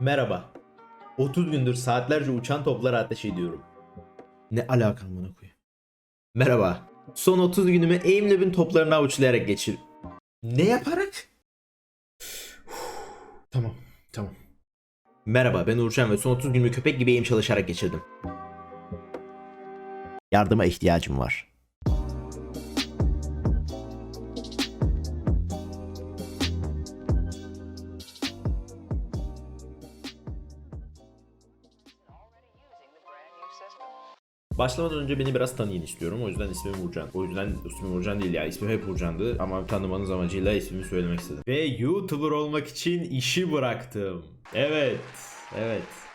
Merhaba. 30 gündür saatlerce uçan toplara ateş ediyorum. Ne alakam buna koyayım. Merhaba. Son 30 günümü Aimlab'in toplarını avuçlayarak geçir. Ne yaparak? tamam, tamam. Merhaba ben Uğurcan ve son 30 günümü köpek gibi aim çalışarak geçirdim. Yardıma ihtiyacım var. Başlamadan önce beni biraz tanıyın istiyorum. O yüzden ismim Uğurcan. O yüzden ismim Uğurcan değil ya. İsmim hep Uğurcan'dı. Ama tanımanız amacıyla ismimi söylemek istedim. Ve YouTuber olmak için işi bıraktım. Evet. Evet.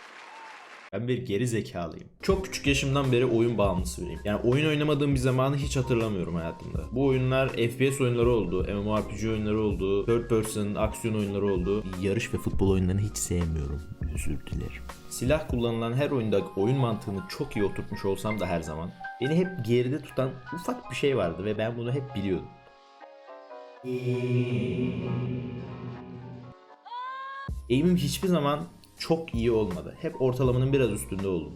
Ben bir geri zekalıyım. Çok küçük yaşımdan beri oyun bağımlısı biriyim. Yani oyun oynamadığım bir zamanı hiç hatırlamıyorum hayatımda. Bu oyunlar FPS oyunları oldu, MMORPG oyunları oldu, third person aksiyon oyunları oldu. Yarış ve futbol oyunlarını hiç sevmiyorum. Özür dilerim. Silah kullanılan her oyunda oyun mantığını çok iyi oturtmuş olsam da her zaman beni hep geride tutan ufak bir şey vardı ve ben bunu hep biliyordum. Aim'im hiçbir zaman çok iyi olmadı. Hep ortalamanın biraz üstünde oldum.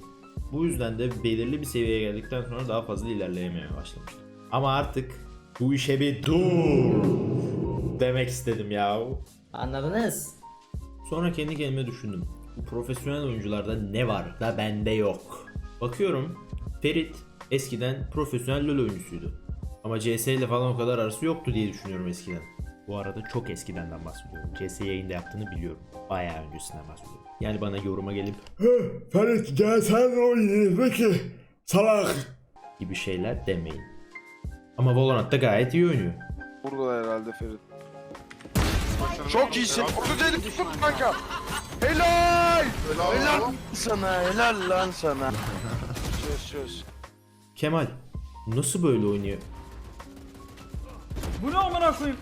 Bu yüzden de belirli bir seviyeye geldikten sonra daha fazla ilerleyemeye başlamıştım. Ama artık bu işe bir dur demek istedim ya. Anladınız? Sonra kendi kendime düşündüm. Bu profesyonel oyuncularda ne var da bende yok. Bakıyorum Ferit eskiden profesyonel LoL oyuncusuydu. Ama CS ile falan o kadar arası yoktu diye düşünüyorum eskiden. Bu arada çok eskidenden bahsediyorum. CS yayında yaptığını biliyorum. Bayağı öncesinden bahsediyorum. Yani bana yoruma gelip Ferit gel sen oynayın peki. Salak. gibi şeyler demeyin. Ama Valorant'ta gayet iyi oynuyor. Burada herhalde Ferit. Çok iyisin. Orada dedim tut kanka. Helal. Helal sana. Helal lan sana. çöz çöz. Kemal nasıl böyle oynuyor? Bu ne amına koyayım?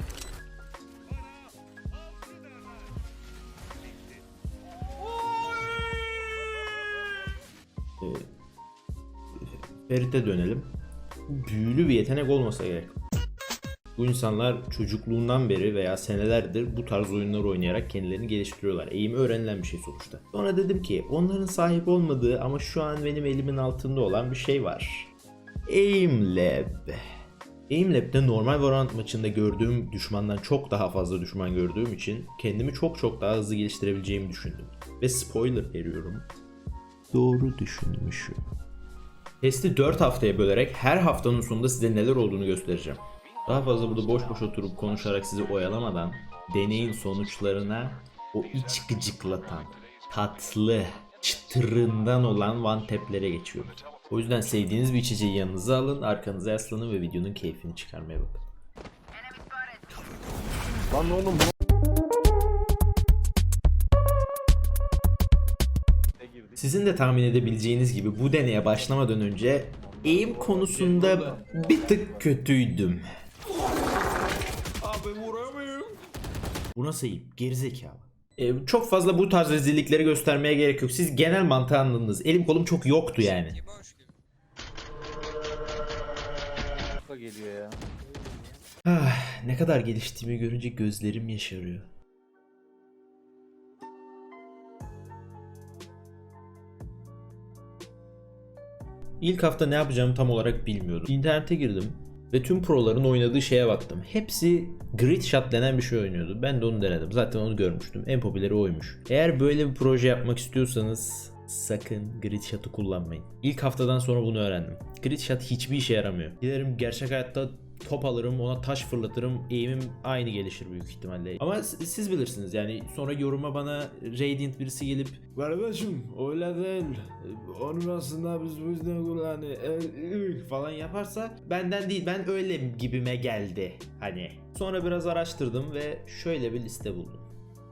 Ferit'e dönelim. Büyülü bir yetenek olmasa gerek. Bu insanlar çocukluğundan beri veya senelerdir bu tarz oyunlar oynayarak kendilerini geliştiriyorlar. Eğim öğrenilen bir şey sonuçta. Sonra dedim ki onların sahip olmadığı ama şu an benim elimin altında olan bir şey var. Aim Lab. Aim Lab'de normal Valorant maçında gördüğüm düşmandan çok daha fazla düşman gördüğüm için kendimi çok çok daha hızlı geliştirebileceğimi düşündüm. Ve spoiler veriyorum. Doğru düşünmüşüm. Testi 4 haftaya bölerek her haftanın sonunda size neler olduğunu göstereceğim. Daha fazla burada boş boş oturup konuşarak sizi oyalamadan deneyin sonuçlarına o iç gıcıklatan, tatlı, çıtırından olan one tap'lere geçiyorum. O yüzden sevdiğiniz bir içeceği yanınıza alın, arkanıza yaslanın ve videonun keyfini çıkarmaya bakın. Lan oğlum Sizin de tahmin edebileceğiniz gibi bu deneye başlamadan önce aim konusunda bir tık kötüydüm. Abi vuramıyorum. Bu nasıl aim? Gerizekalı. Ee, çok fazla bu tarz rezillikleri göstermeye gerek yok. Siz genel mantığı anladınız. Elim kolum çok yoktu yani. geliyor ya. Ah, ne kadar geliştiğimi görünce gözlerim yaşarıyor. İlk hafta ne yapacağımı tam olarak bilmiyordum. İnternete girdim ve tüm proların oynadığı şeye baktım. Hepsi grid shot denen bir şey oynuyordu. Ben de onu denedim. Zaten onu görmüştüm. En popüleri oymuş. Eğer böyle bir proje yapmak istiyorsanız sakın grid shot'ı kullanmayın. İlk haftadan sonra bunu öğrendim. Grid shot hiçbir işe yaramıyor. Giderim gerçek hayatta top alırım ona taş fırlatırım eğimim aynı gelişir büyük ihtimalle. Ama siz bilirsiniz yani sonra yoruma bana Radiant birisi gelip Kardeşim öyle değil. Onu aslında biz bu yüzden kullanıyoruz falan yaparsa benden değil ben öyle gibime geldi hani. Sonra biraz araştırdım ve şöyle bir liste buldum.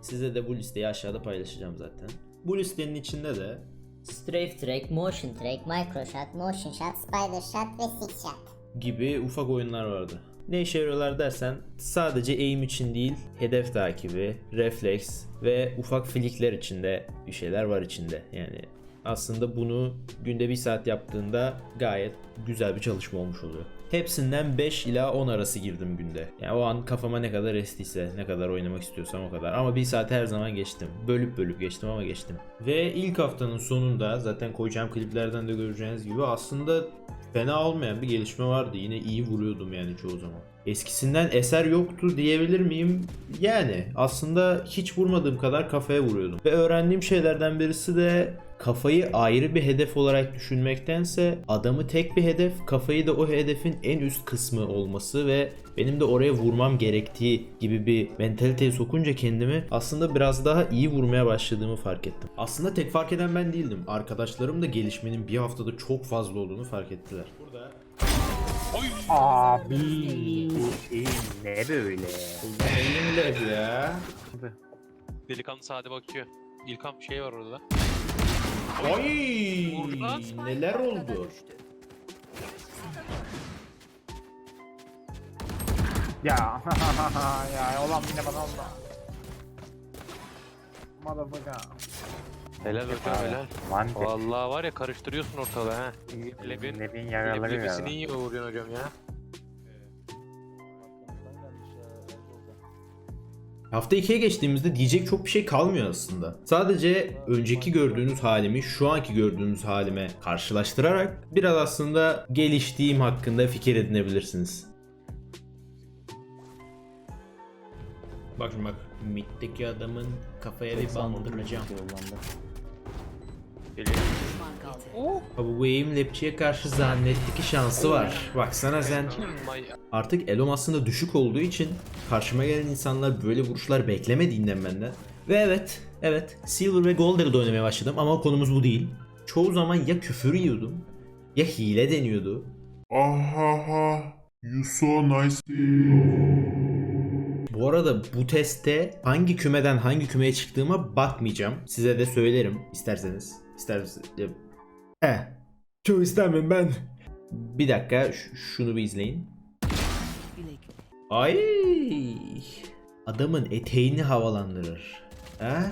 Size de bu listeyi aşağıda paylaşacağım zaten. Bu listenin içinde de Strafe Track, Motion Track, Micro Shot, Motion Shot, Spider Shot ve Six Shot. Gibi ufak oyunlar vardı. Ne işe yarıyorlar dersen sadece aim için değil hedef takibi, refleks ve ufak flickler içinde bir şeyler var içinde. Yani aslında bunu günde bir saat yaptığında gayet güzel bir çalışma olmuş oluyor. Hepsinden 5 ila 10 arası girdim günde. Yani o an kafama ne kadar estiyse, ne kadar oynamak istiyorsam o kadar. Ama bir saat her zaman geçtim. Bölüp bölüp geçtim ama geçtim. Ve ilk haftanın sonunda zaten koyacağım kliplerden de göreceğiniz gibi aslında fena olmayan bir gelişme vardı. Yine iyi vuruyordum yani çoğu zaman. Eskisinden eser yoktu diyebilir miyim? Yani aslında hiç vurmadığım kadar kafaya vuruyordum. Ve öğrendiğim şeylerden birisi de kafayı ayrı bir hedef olarak düşünmektense adamı tek bir hedef, kafayı da o hedefin en üst kısmı olması ve benim de oraya vurmam gerektiği gibi bir mentaliteye sokunca kendimi aslında biraz daha iyi vurmaya başladığımı fark ettim. Aslında tek fark eden ben değildim. Arkadaşlarım da gelişmenin bir haftada çok fazla olduğunu fark ettiler. Burada Abi bu şey ne böyle? elimle ya. Delikanlı sade bakıyor. İlkan bir şey var orada. Ay Burada. neler oldu? Ya ya olan yine bana oldu. Motherfucker. Helal hocam helal. Mante. Vallahi var ya karıştırıyorsun ortalığı ha. Lebin- Lebin yaraları ya. iyi vuruyorsun hocam ya. Hafta 2'ye geçtiğimizde diyecek çok bir şey kalmıyor aslında. Sadece önceki gördüğünüz halimi şu anki gördüğünüz halime karşılaştırarak biraz aslında geliştiğim hakkında fikir edinebilirsiniz. Bak şimdi bak. Mid'deki adamın kafaya bir bandıracağım. Bu aim lapçiye karşı zannetti ki şansı var. Baksana sen. Artık elom aslında düşük olduğu için karşıma gelen insanlar böyle vuruşlar beklemediğinden benden. Ve evet, evet Silver ve Gold Level'da oynamaya başladım ama konumuz bu değil. Çoğu zaman ya küfür yiyordum ya hile deniyordu. Ahaha. You so nice. Bu arada bu testte hangi kümeden hangi kümeye çıktığıma bakmayacağım. Size de söylerim isterseniz. İsterseniz. Eh. Çok istemem ben. Bir dakika şunu bir izleyin. Ay adamın eteğini havalandırır. Ha?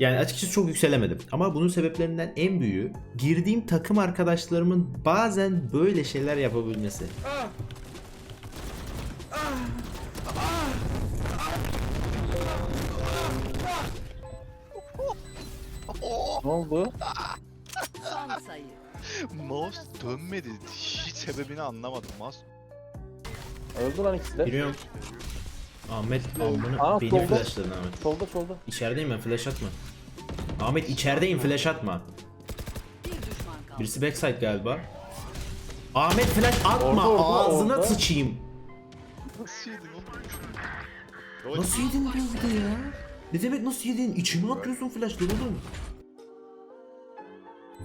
Yani açıkçası çok yükselemedim. Ama bunun sebeplerinden en büyüğü girdiğim takım arkadaşlarımın bazen böyle şeyler yapabilmesi. Ne oldu? Son sayı. Mouse dönmedi. Hiç sebebini anlamadım. Mouse Öldü lan ikisi de. Giriyorum. Ahmet amını Aa, beni solda. flashladın Ahmet. Solda solda. İçerideyim ben flash atma. Ahmet içerideyim flash atma. Bir düşman kaldı. Birisi backside galiba. Ahmet flash atma Orada, orada, ağzına orada. sıçayım. nasıl yedin oğlum? Nasıl yedin bu evde ya? Ne demek nasıl yedin? İçime atıyorsun flashları oğlum.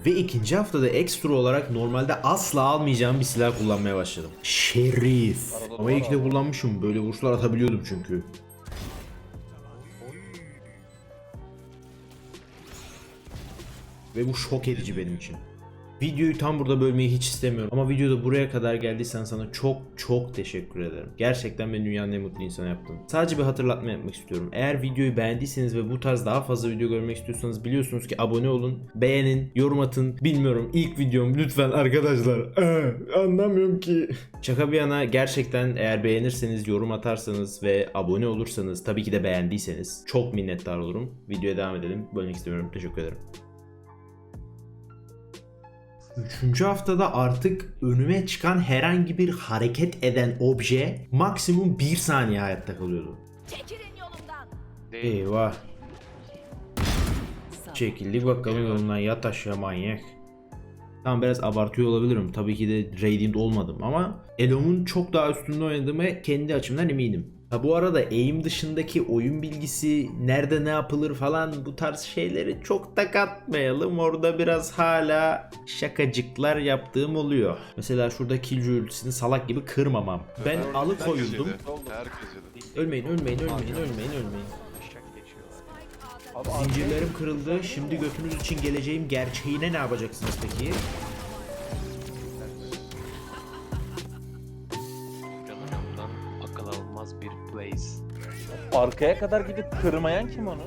Ve ikinci haftada ekstra olarak normalde asla almayacağım bir silah kullanmaya başladım. Şerif. Ama ki de kullanmışım. Böyle vuruşlar atabiliyordum çünkü. Ve bu şok edici benim için. Videoyu tam burada bölmeyi hiç istemiyorum. Ama videoda buraya kadar geldiysen sana çok çok teşekkür ederim. Gerçekten beni dünyanın en mutlu insanı yaptın. Sadece bir hatırlatma yapmak istiyorum. Eğer videoyu beğendiyseniz ve bu tarz daha fazla video görmek istiyorsanız biliyorsunuz ki abone olun, beğenin, yorum atın. Bilmiyorum ilk videom lütfen arkadaşlar. Anlamıyorum ki. Şaka bir yana gerçekten eğer beğenirseniz, yorum atarsanız ve abone olursanız tabii ki de beğendiyseniz çok minnettar olurum. Videoya devam edelim. Bölmek istemiyorum. Teşekkür ederim. Üçüncü haftada artık önüme çıkan herhangi bir hareket eden obje maksimum 1 saniye hayatta kalıyordu. Çekilin yolumdan. Eyvah. Çekildik bakalım yolundan yat aşağı manyak. Tamam biraz abartıyor olabilirim. Tabii ki de Radiant olmadım ama Elom'un çok daha üstünde oynadığımı kendi açımdan eminim. Ha bu arada aim dışındaki oyun bilgisi, nerede ne yapılır falan bu tarz şeyleri çok da katmayalım. Orada biraz hala şakacıklar yaptığım oluyor. Mesela şurada Killjoy ultisini salak gibi kırmamam. Ben alıkoyuldum. Herkes yedi. Ölmeyin, ölmeyin, ölmeyin, ölmeyin, ölmeyin. Zincirlerim kırıldı. Şimdi götünüz için geleceğim gerçeğine ne yapacaksınız peki? Arkaya kadar gidip kırmayan kim onu?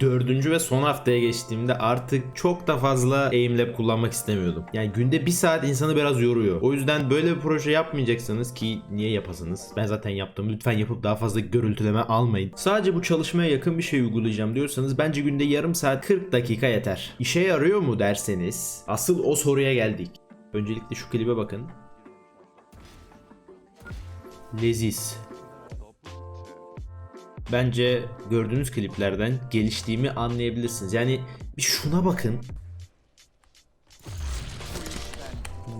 Dördüncü ve son haftaya geçtiğimde artık çok da fazla aimlab kullanmak istemiyordum. Yani günde bir saat insanı biraz yoruyor. O yüzden böyle bir proje yapmayacaksanız ki niye yapasınız? Ben zaten yaptım. Lütfen yapıp daha fazla görüntüleme almayın. Sadece bu çalışmaya yakın bir şey uygulayacağım diyorsanız bence günde yarım saat 40 dakika yeter. İşe yarıyor mu derseniz asıl o soruya geldik. Öncelikle şu klibe bakın. Leziz. Bence gördüğünüz kliplerden geliştiğimi anlayabilirsiniz. Yani bir şuna bakın.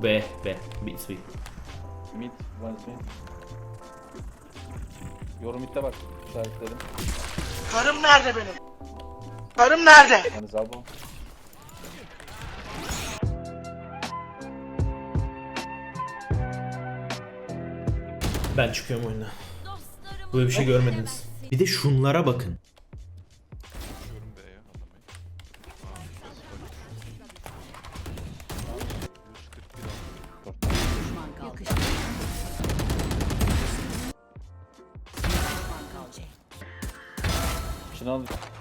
Be be. Bit bit. Mid, one mid. Yorum midde bak. İşaretledim. Karım nerede benim? Karım nerede? Yani Zabo. Ben çıkıyorum oyundan. Böyle bir şey görmediniz. Bir de şunlara bakın. Düşüyorum B'ye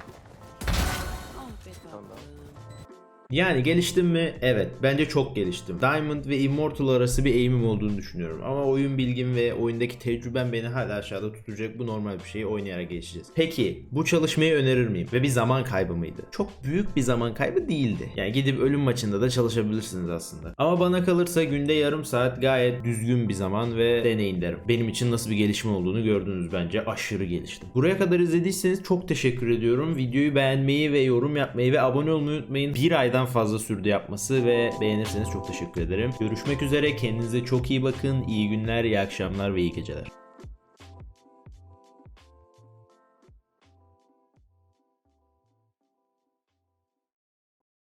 Yani geliştim mi? Evet. Bence çok geliştim. Diamond ve Immortal arası bir aim'im olduğunu düşünüyorum. Ama oyun bilgim ve oyundaki tecrübem beni hala aşağıda tutacak. Bu normal bir şey. Oynayarak gelişeceğiz. Peki bu çalışmayı önerir miyim? Ve bir zaman kaybı mıydı? Çok büyük bir zaman kaybı değildi. Yani gidip ölüm maçında da çalışabilirsiniz aslında. Ama bana kalırsa günde yarım saat gayet düzgün bir zaman ve deneyin derim. Benim için nasıl bir gelişme olduğunu gördünüz bence. Aşırı geliştim. Buraya kadar izlediyseniz çok teşekkür ediyorum. Videoyu beğenmeyi ve yorum yapmayı ve abone olmayı unutmayın. Bir aydan fazla sürdü yapması ve beğenirseniz çok teşekkür ederim. Görüşmek üzere. Kendinize çok iyi bakın. İyi günler, iyi akşamlar ve iyi geceler.